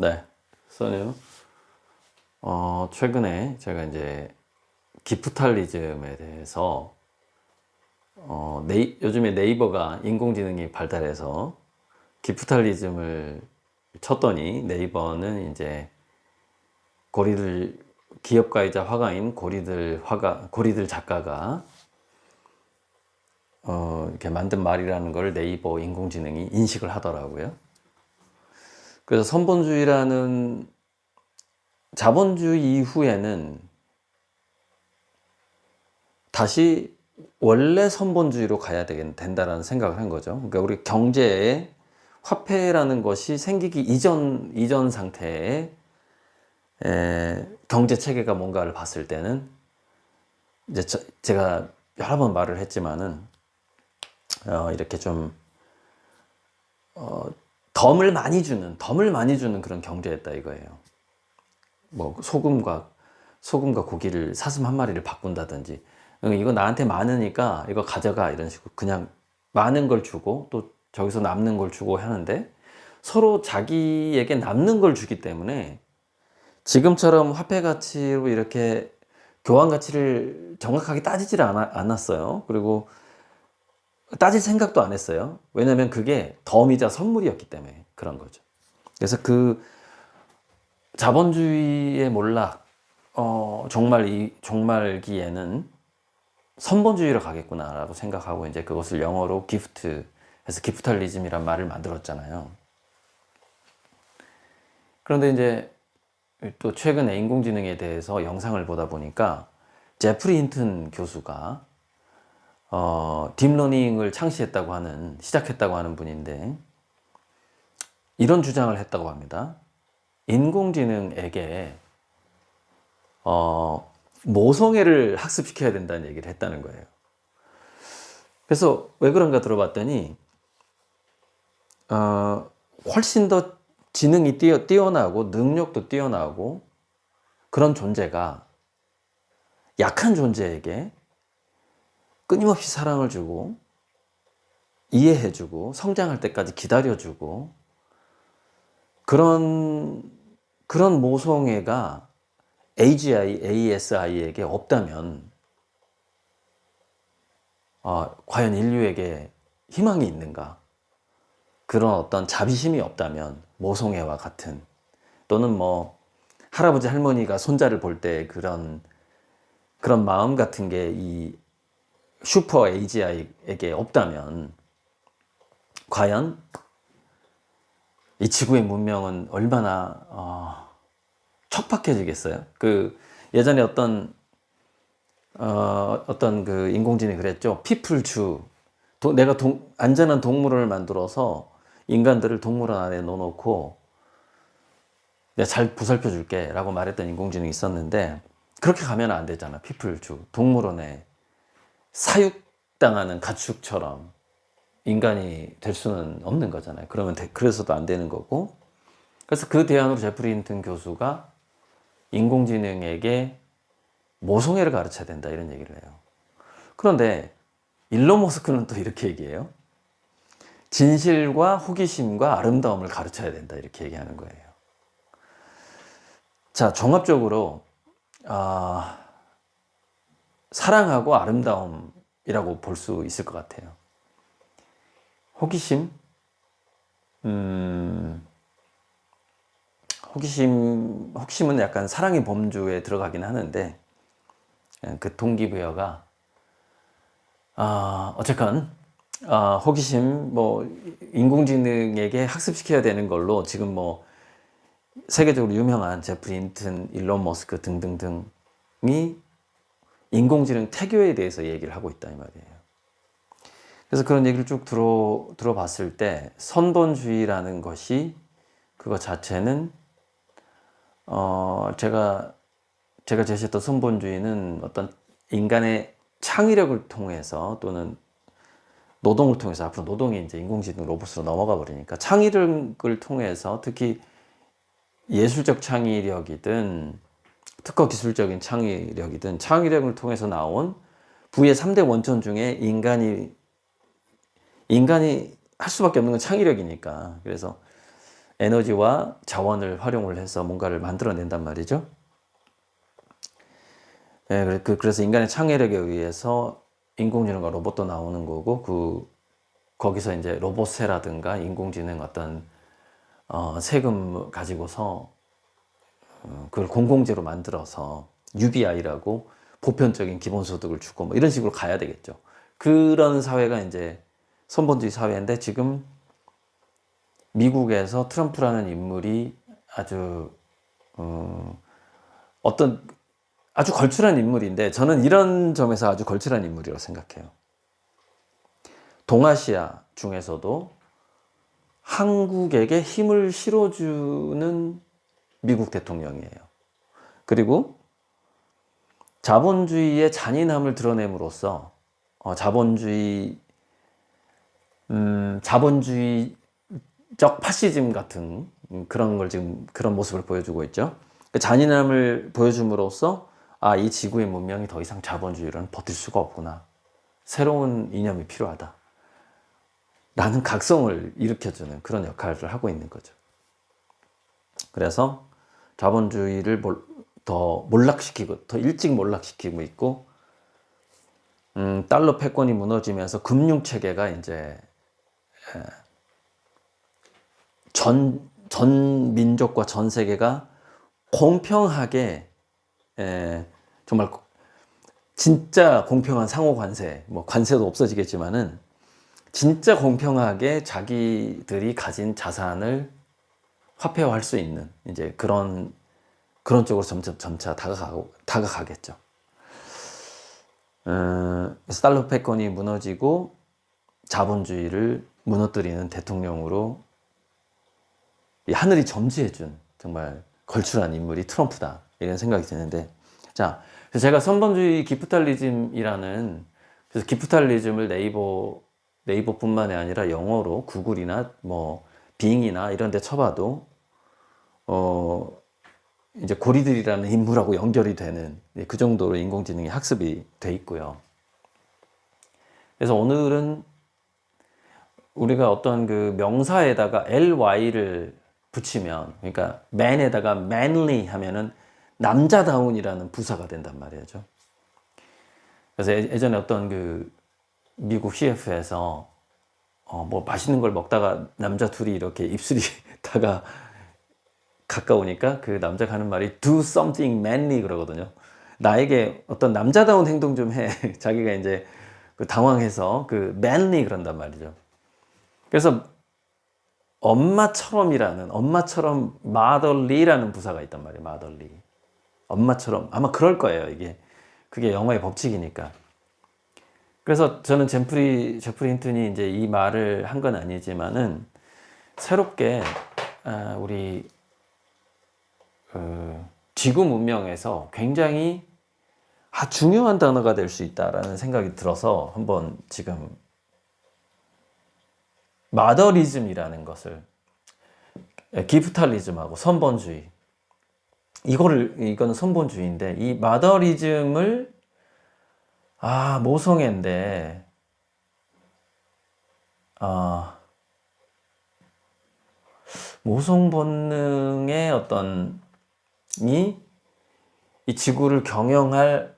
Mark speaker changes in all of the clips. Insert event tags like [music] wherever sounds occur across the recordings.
Speaker 1: 네, 써요. 어, 최근에 제가 이제 기프탈리즘에 대해서 어, 네이, 요즘에 네이버가 인공지능이 발달해서 기프탈리즘을 쳤더니 네이버는 이제 고리들 기업가이자 화가인 고리들 화가 고리들 작가가 어, 이렇게 만든 말이라는 걸 네이버 인공지능이 인식을 하더라고요. 그래서 선본주의라는 자본주의 이후에는 다시 원래 선본주의로 가야 된다라는 생각을 한 거죠. 그러니까 우리 경제에 화폐라는 것이 생기기 이전, 이전 상태에 에, 경제 체계가 뭔가를 봤을 때는 이제 저, 제가 여러 번 말을 했지만은 어, 이렇게 좀 어, 덤을 많이 주는 덤을 많이 주는 그런 경제였다 이거예요. 뭐 소금과 소금과 고기를 사슴 한 마리를 바꾼다든지 응, 이거 나한테 많으니까 이거 가져가 이런 식으로 그냥 많은 걸 주고 또 저기서 남는 걸 주고 하는데 서로 자기에게 남는 걸 주기 때문에 지금처럼 화폐 가치로 이렇게 교환 가치를 정확하게 따지질 않았어요. 그리고 따질 생각도 안 했어요. 왜냐면 그게 덤이자 선물이었기 때문에 그런 거죠. 그래서 그 자본주의의 몰락, 어, 정말 이 종말기에는 선본주의로 가겠구나라고 생각하고 이제 그것을 영어로 기프트 해서 기프탈리즘이란 말을 만들었잖아요. 그런데 이제 또 최근에 인공지능에 대해서 영상을 보다 보니까 제프리 힌튼 교수가 어, 딥러닝을 창시했다고 하는 시작했다고 하는 분인데 이런 주장을 했다고 합니다. 인공지능에게 어, 모성애를 학습시켜야 된다는 얘기를 했다는 거예요. 그래서 왜 그런가 들어봤더니 어, 훨씬 더 지능이 뛰어, 뛰어나고 능력도 뛰어나고 그런 존재가 약한 존재에게 끊임없이 사랑을 주고 이해해주고 성장할 때까지 기다려주고 그런 그런 모성애가 AGI, ASI에게 없다면 어, 과연 인류에게 희망이 있는가? 그런 어떤 자비심이 없다면 모성애와 같은 또는 뭐 할아버지 할머니가 손자를 볼 때 그런 그런 마음 같은 게 이 슈퍼 AGI에게 없다면 과연 이 지구의 문명은 얼마나 어, 척박해지겠어요? 그 예전에 어떤 어, 어떤 그 인공지능이 그랬죠. 피플주 내가 동, 안전한 동물원을 만들어서 인간들을 동물원 안에 넣어놓고 내가 잘 보살펴 줄게 라고 말했던 인공지능이 있었는데 그렇게 가면 안 되잖아. 피플주 동물원에 사육당하는 가축처럼 인간이 될 수는 없는 거잖아요. 그러면 되, 그래서도 안 되는 거고. 그래서 그 대안으로 제프리 힌튼 교수가 인공지능에게 모성애를 가르쳐야 된다 이런 얘기를 해요. 그런데 일론 머스크는 또 이렇게 얘기해요. 진실과 호기심과 아름다움을 가르쳐야 된다 이렇게 얘기하는 거예요. 자 종합적으로 아, 사랑하고 아름다움이라고 볼 수 있을 것 같아요. 호기심, 음, 호기심, 호기심은 약간 사랑의 범주에 들어가긴 하는데 그 동기부여가 아, 어쨌건 아, 호기심 뭐 인공지능에게 학습시켜야 되는 걸로 지금 뭐 세계적으로 유명한 제프리 인튼, 일론 머스크 등등등이 인공지능 태교에 대해서 얘기를 하고 있다 이 말이에요. 그래서 그런 얘기를 쭉 들어 들어봤을 때 선본주의라는 것이 그거 자체는 어 제가 제가 제시했던 선본주의는 어떤 인간의 창의력을 통해서 또는 노동을 통해서 앞으로 노동이 이제 인공지능 로봇으로 넘어가 버리니까 창의력을 통해서 특히 예술적 창의력이든 특허 기술적인 창의력이든 창의력을 통해서 나온 부의 3대 원천 중에 인간이 인간이 할 수밖에 없는 건 창의력이니까 그래서 에너지와 자원을 활용을 해서 뭔가를 만들어낸단 말이죠. 예, 그래- 그- 그래서 인간의 창의력에 의해서 인공지능과 로봇도 나오는 거고 그 거기서 이제 로봇세라든가 인공지능 어떤 어, 세금 가지고서 어, 그걸 공공재로 만들어서 UBI라고 보편적인 기본소득을 주고 뭐 이런 식으로 가야 되겠죠. 그런 사회가 이제 선본주의 사회인데 지금 미국에서 트럼프라는 인물이 아주 어, 어떤 아주 걸출한 인물인데 저는 이런 점에서 아주 걸출한 인물이라고 생각해요. 동아시아 중에서도 한국에게 힘을 실어주는 미국 대통령이에요. 그리고 자본주의의 잔인함을 드러냄으로써 어, 자본주의 음, 자본주의적 파시즘 같은 음, 그런 걸 지금 그런 모습을 보여주고 있죠. 그 잔인함을 보여줌으로써 아, 이 지구의 문명이 더 이상 자본주의로는 버틸 수가 없구나. 새로운 이념이 필요하다. 라는 각성을 일으켜주는 그런 역할을 하고 있는 거죠. 그래서 자본주의를 몰- 더 몰락시키고 더 일찍 몰락시키고 있고 음, 달러 패권이 무너지면서 금융 체계가 이제 에, 전, 전 민족과 전 세계가 공평하게 에, 정말 진짜 공평한 상호 관세 뭐 관세도 없어지겠지만은 진짜 공평하게 자기들이 가진 자산을 화폐화할 수 있는 이제 그런 그런 쪽으로 점점 점차 다가가고 다가가겠죠. 어, 그래서 달러 패권이 무너지고 자본주의를 무너뜨리는 대통령으로 이 하늘이 점지해준 정말 걸출한 인물이 트럼프다 이런 생각이 드는데 자 제가 선본주의 기프탈리즘이라는 그래서 기프탈리즘을 네이버 네이버뿐만이 아니라 영어로 구글이나 뭐 빙이나 이런 데 쳐봐도 어 이제 고리들이라는 인물하고 연결이 되는 그 정도로 인공지능이 학습이 돼 있고요. 그래서 오늘은 우리가 어떤 그 명사에다가 ly를 붙이면 그러니까 man에다가 manly 하면은 남자다운이라는 부사가 된단 말이죠. 그래서 예- 예전에 어떤 그 미국 CF에서 어 뭐 맛있는 걸 먹다가 남자 둘이 이렇게 입술이 [laughs] 다가 가까우니까 그 남자가 하는 말이 do something manly 그러거든요. 나에게 어떤 남자다운 행동 좀 해. [laughs] 자기가 이제 그 당황해서 그 manly 그런단 말이죠. 그래서 엄마처럼이라는 엄마처럼 motherly라는 부사가 있단 말이에요. motherly. 엄마처럼 아마 그럴 거예요. 이게 그게 영어의 법칙이니까. 그래서 저는 젠프리 제프리 힌튼이 이제 이 말을 한 건 아니지만은 새롭게 아, 우리 그 지구 문명에서 굉장히 아, 중요한 단어가 될 수 있다라는 생각이 들어서 한번 지금 마더리즘이라는 것을 예, 기프탈리즘하고 선본주의. 이거를 이거는 선본주의인데 이 마더리즘을 아 모성애인데 아 모성 본능의 어떤 이, 이 지구를 경영할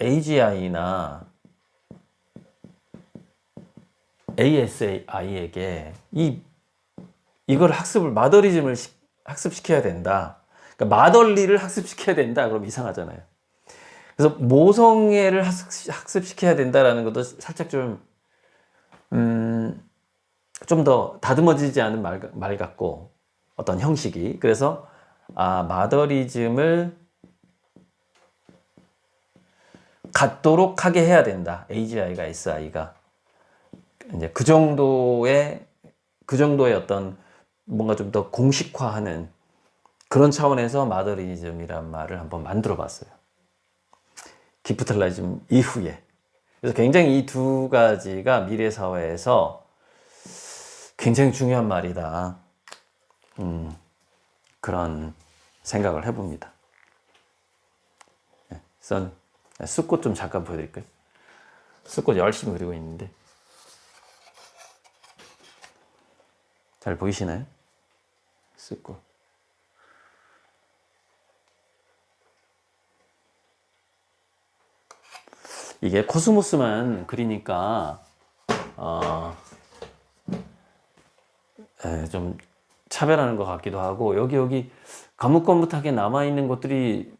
Speaker 1: AGI나 ASI에게 이 이걸 학습을 마더리즘을 시- 학습시켜야 된다. 그러니까 마덜리를 학습시켜야 된다. 그럼 이상하잖아요. 그래서 모성애를 학습, 학습시켜야 된다라는 것도 살짝 좀, 음, 좀 더 다듬어지지 않은 말, 말 같고, 어떤 형식이. 그래서, 아, 마더리즘을 갖도록 하게 해야 된다. AGI가, SI가. 이제 그 정도의, 그 정도의 어떤 뭔가 좀 더 공식화하는 그런 차원에서 마더리즘이란 말을 한번 만들어 봤어요. 기프탈라즘 이후에. 그래서 굉장히 이 두 가지가 미래 사회에서 굉장히 중요한 말이다. 음, 그런 생각을 해봅니다. 네, 선, 네, 숲꽃 좀 잠깐 보여드릴까요? 숲꽃 열심히 그리고 있는데. 잘 보이시나요? 쓰고. 이게 코스모스만 그리니까 어, 에, 좀 차별하는 것 같기도 하고 여기 여기 가뭇가뭇하게 남아 있는 것들이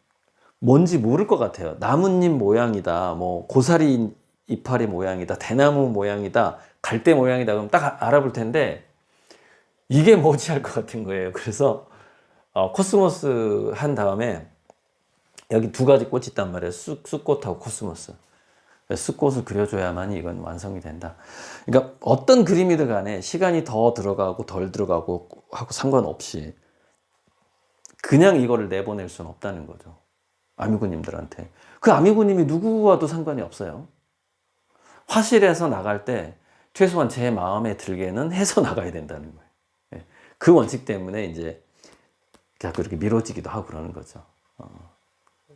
Speaker 1: 뭔지 모를 것 같아요. 나뭇잎 모양이다, 뭐 고사리 이파리 모양이다, 대나무 모양이다, 갈대 모양이다 그럼 딱 알아볼 텐데 이게 뭐지 할 것 같은 거예요. 그래서 어, 코스모스 한 다음에 여기 두 가지 꽃이 있단 말이에요. 쑥, 쑥꽃하고 코스모스. 쑥꽃을 그려줘야만 이건 완성이 된다. 그러니까 어떤 그림이든 간에 시간이 더 들어가고 덜 들어가고 하고 상관없이 그냥 이거를 내보낼 수는 없다는 거죠. 아미고님들한테. 그 아미고님이 누구와도 상관이 없어요. 화실에서 나갈 때 최소한 제 마음에 들게는 해서 [laughs] 나가야 된다는 거예요. 예. 그 원칙 때문에 이제 자꾸 이렇게 미뤄지기도 하고 그러는 거죠. 어,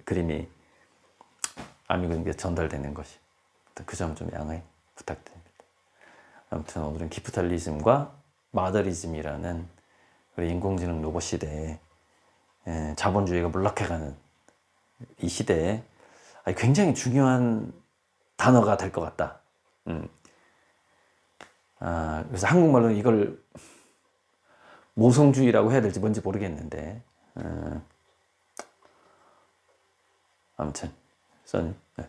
Speaker 1: 그림이 아미고님께 전달되는 것이. 그 점 좀 양해 부탁드립니다. 아무튼 오늘은 기프탈리즘과 마더리즘이라는 우리 인공지능 로봇 시대에 예, 자본주의가 몰락해가는 이 시대에 굉장히 중요한 단어가 될 것 같다. 음. 아, 그래서 한국말로는 이걸 모성주의라고 해야 될지 뭔지 모르겠는데, 음. 아무튼, 써니. 네.